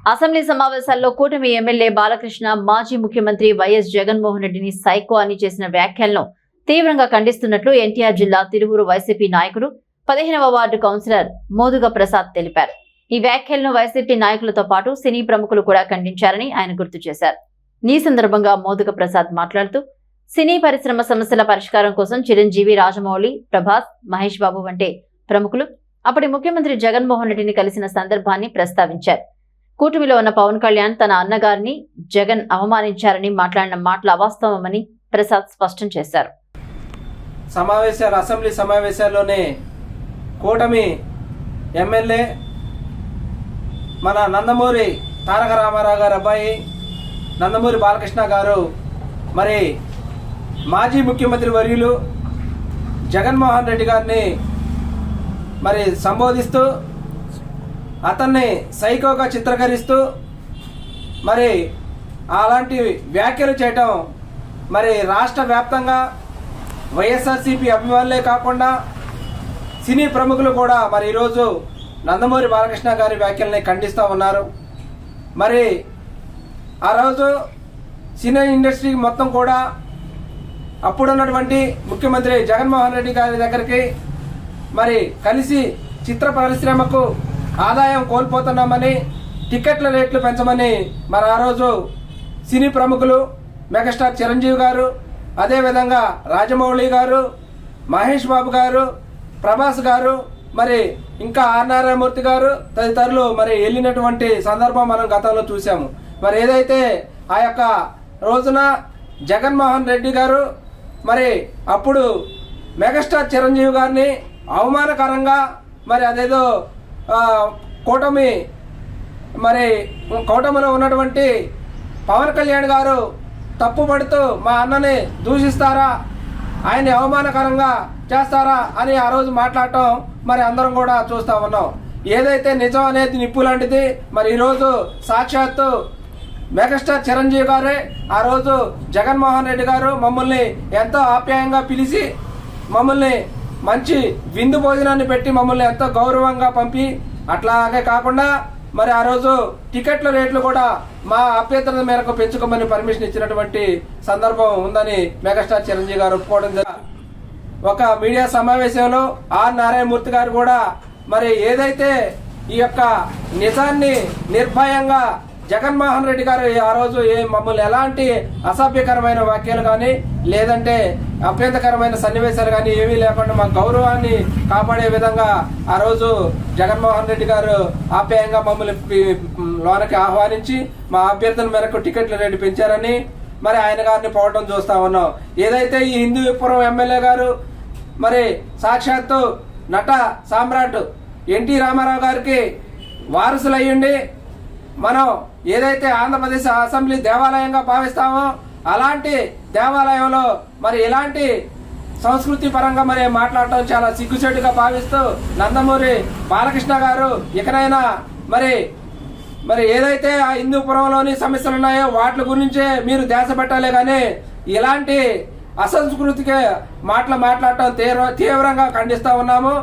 Assembly సమావేశాల్లో కూటమి MLA Balakrishna మాజీ ముఖ్యమంత్రి వైఎస్ జగన్మోహన్ రెడ్డిని సైకో అని చేసిన వ్యాఖ్యలను తీవ్రంగా ఖండిస్తున్నట్లు ఎన్టీఆర్ జిల్లా తిరువురు వైసీపీ నాయకుడు పదిహేనవ వార్డు కౌన్సిలర్ మోదుగ ప్రసాద్ తెలిపారు. ఈ వ్యాఖ్యలను వైసీపీ నాయకులతో పాటు సినీ ప్రముఖులు కూడా ఖండించారని ఆయన గుర్తు చేశారు. ఈ సందర్భంగా మోదుగ ప్రసాద్ మాట్లాడుతూ సినీ పరిశ్రమ సమస్యల పరిష్కారం కోసం చిరంజీవి రాజమౌళి ప్రభాస్ మహేష్ బాబు వంటి ప్రముఖులు అప్పటి ముఖ్యమంత్రి జగన్మోహన్ రెడ్డిని కలిసిన సందర్భాన్ని ప్రస్తావించారు. కూటమిలో ఉన్న పవన్ కళ్యాణ్ తన అన్నగారిని జగన్ అవమానించారని మాట్లాడిన మాటలు అవాస్తవమని ప్రసాద్ స్పష్టం చేశారు. సమావేశాలు అసెంబ్లీ సమావేశాల్లోనే కూటమి ఎమ్మెల్యే మన నందమూరి తారక రామారావు గారు అబ్బాయి నందమూరి బాలకృష్ణ గారు మరి మాజీ ముఖ్యమంత్రి వర్యులు జగన్మోహన్ రెడ్డి గారిని మరి సంబోధిస్తూ అతన్ని సైకోగా చిత్రీకరిస్తూ మరి అలాంటి వ్యాఖ్యలు చేయటం మరి రాష్ట్ర వ్యాప్తంగా వైఎస్ఆర్సీపీ అభిమానులే కాకుండా సినీ ప్రముఖులు కూడా మరి ఈరోజు నందమూరి బాలకృష్ణ గారి వ్యాఖ్యల్ని ఖండిస్తూ ఉన్నారు. మరి ఆ రోజు సినీ ఇండస్ట్రీ మొత్తం కూడా అప్పుడున్నటువంటి ముఖ్యమంత్రి జగన్మోహన్ రెడ్డి గారి దగ్గరికి మరి కలిసి చిత్ర పరిశ్రమకు ఆదాయం కోల్పోతున్నామని టికెట్ల రేట్లు పెంచమని మరి ఆ రోజు సినీ ప్రముఖులు మెగాస్టార్ చిరంజీవి గారు అదేవిధంగా రాజమౌళి గారు మహేష్ బాబు గారు ప్రభాస్ గారు మరి ఇంకా ఆర్ నారాయణమూర్తి గారు తదితరులు మరి వెళ్ళినటువంటి సందర్భం మనం గతంలో చూసాము మరి ఏదైతే ఆ యొక్క రోజున జగన్మోహన్ రెడ్డి గారు మరి అప్పుడు మెగాస్టార్ చిరంజీవి గారిని అవమానకరంగా మరి అదేదో కూటమి మరి కూటమిలో ఉన్నటువంటి పవన్ కళ్యాణ్ గారు తప్పుపడుతూ మా అన్నని దూషిస్తారా? ఆయన్ని అవమానకరంగా చేస్తారా? అని ఆ రోజు మాట్లాడటం మరి అందరం కూడా చూస్తా ఉన్నాం. ఏదైతే నిజం అనేది నిప్పు లాంటిది మరి ఈరోజు సాక్షాత్తు మెగాస్టార్ చిరంజీవి గారే ఆ రోజు జగన్మోహన్ రెడ్డి గారు మమ్మల్ని ఎంతో ఆప్యాయంగా పిలిచి మమ్మల్ని మంచి విందు భోజనాన్ని పెట్టి మమ్మల్ని ఎంతో గౌరవంగా పంపి అట్లాగే కాకుండా మరి ఆ రోజు టికెట్ల రేట్లు కూడా మా అభ్యర్థన మేరకు పెంచుకోమని పర్మిషన్ ఇచ్చినటువంటి సందర్భం ఉందని మెగాస్టార్ చిరంజీవి గారు ఒప్పుకోవడం ఒక మీడియా సమావేశంలో ఆర్ నారాయణమూర్తి గారు కూడా మరి ఏదైతే ఈ యొక్క నిజాన్ని నిర్భయంగా జగన్మోహన్ రెడ్డి గారు ఆ రోజు ఏ మమ్మల్ని ఎలాంటి అసభ్యకరమైన వాక్యాలు కానీ లేదంటే అభ్యంతకరమైన సన్నివేశాలు కానీ ఏమీ లేకుండా మా గౌరవాన్ని కాపాడే విధంగా ఆ రోజు జగన్మోహన్ రెడ్డి గారు ఆప్యాయంగా మమ్మల్ని లోనకి ఆహ్వానించి మా అభ్యర్థుల మేరకు టికెట్ల రేటు పెంచారని మరి ఆయన గారిని పోవడం చూస్తా ఉన్నాం. ఏదైతే ఈ హిందూపురం ఎమ్మెల్యే గారు మరి సాక్షాత్తు నట సామ్రాట్ ఎన్టీ రామారావు గారికి వారసులయ్యండి మనం ఏదైతే ఆంధ్రప్రదేశ్ అసెంబ్లీ దేవాలయంగా భావిస్తామో అలాంటి దేవాలయంలో మరి ఇలాంటి సంస్కృతి పరంగా మరి మాట్లాడటం చాలా సిగ్గుచేటుగా భావిస్తూ నందమూరి బాలకృష్ణ గారు ఇకనైనా మరి మరి ఏదైతే ఆ హిందూపురంలోని సమస్యలు ఉన్నాయో వాటి గురించే మీరు ధ్యాస పెట్టాలి కానీ ఇలాంటి అసంస్కృతికి మాటలు మాట్లాడటం తీవ్ర తీవ్రంగా ఖండిస్తూ ఉన్నాము.